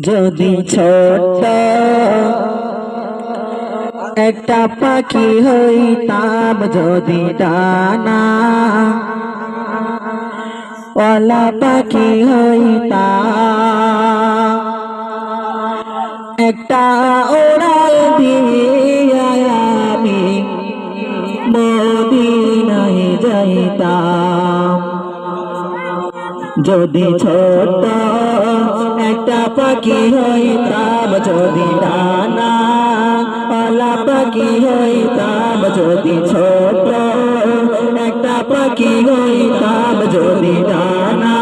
যদি ছোট একটা পাখি হইতাম যদি ডানা ওলা পাখি হইতাম একটা ওড়াল দিয়ে যদি ছোট একটা পাখি হইতাম যদি ডানা পালা পাখি হইতাম যদি ছোট। একটা পাখি হইতাম যদি ডানা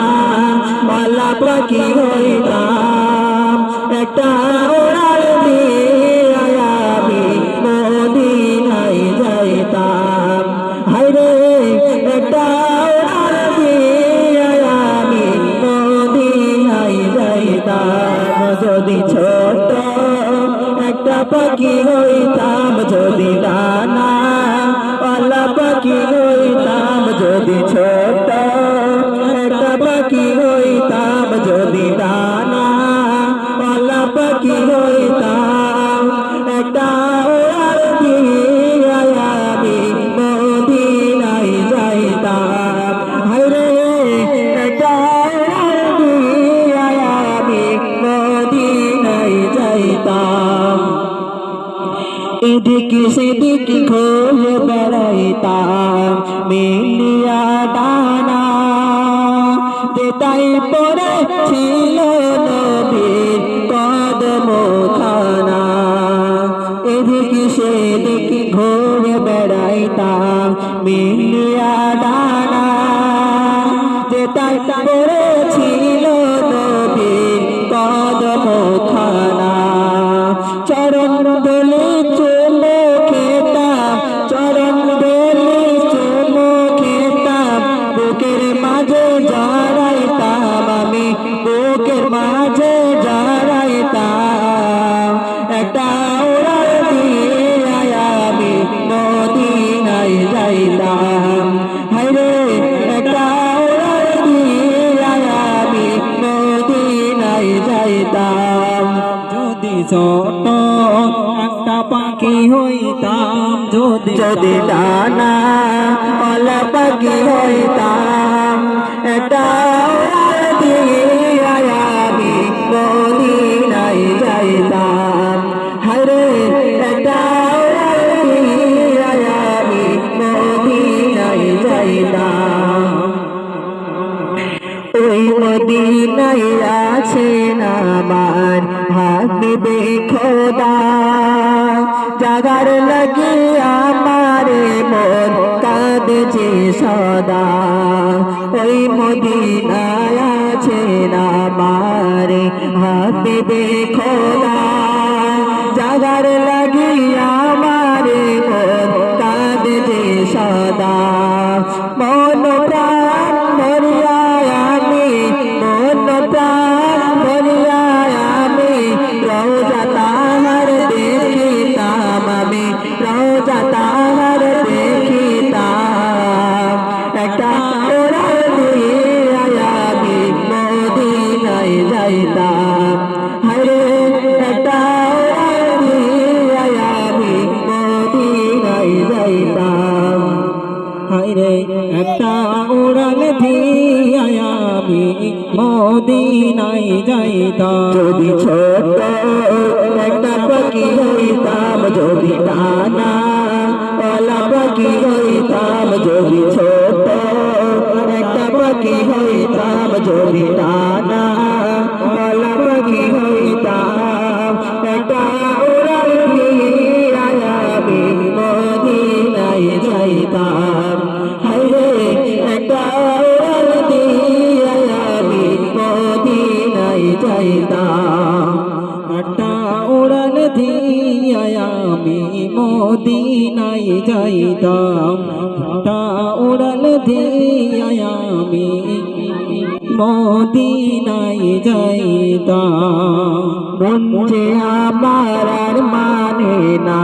পালা পাখি হইতাম একটা এদিকে সেদিকে ঘুরে বেড়াইতাম, মিলিয়া ডানা। দেতাই পরে ছিল নবীর কদম খানা এদিকে সেদিকে ঘুরে বেড়াইতাম, মিলিয়া ডানা। দেতাই পরে ছিল নবীর কদম খানা চরণ আমি মদিনায় যাইতাম। হাইরে একটা ওড়াল দিয়ে আমি মদিনায় যাইতাম। যদি ছোট একটা পাখি হইতাম যদি যদি ডানা পাখি হইতাম একটা ওই মদিনায় আছেন আমার হাবিবে খোদা। জাগার লাগে আমারে মোর কাঁদছে সদা। ওই মদিনায় আছেন আমার হাবিবে খোদা। মদিনায় যাইতাম যদি ছোট একটা পাখি হইতাম যদি ডানা ওলা পাখি হইতাম যদি ছোট একটা পাখি হইতাম যদি ডানা ওলা পাখি হইতাম একটা উড়াল দিয়ে আমি মদিনায় যাইতাম। মদিনায় যাইতাম একটা উড়াল দিয়ে আমি। মদিনায় যাইতাম, মন যে আমার আর মানে না,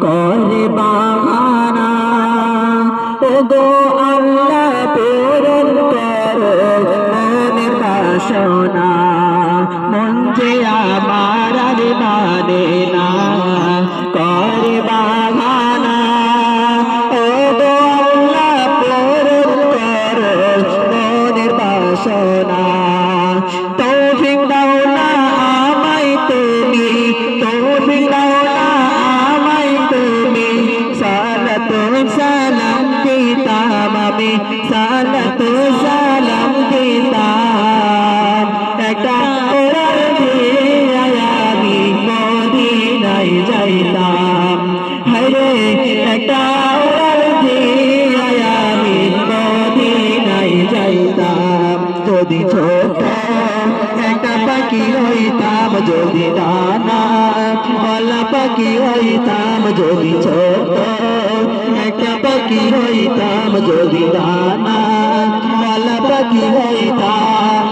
করে বাহানা। ওগো আল্লাহ, পূরণ মনের বাসনা। মন আমার মানে তৌফিক দাও না আমায় তুমি তৌফিক দাও না আমায় তুমি সালাত সালাম দিতাম আমি সালাত সালাম পাখি হইতাম যদি ছোট, একটা পাখি হইতাম যদি দানা বলা পাখি হইতাম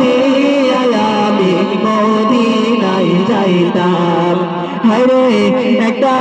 দিয়া আমি মদিনায় যাইতাম। হরে একটা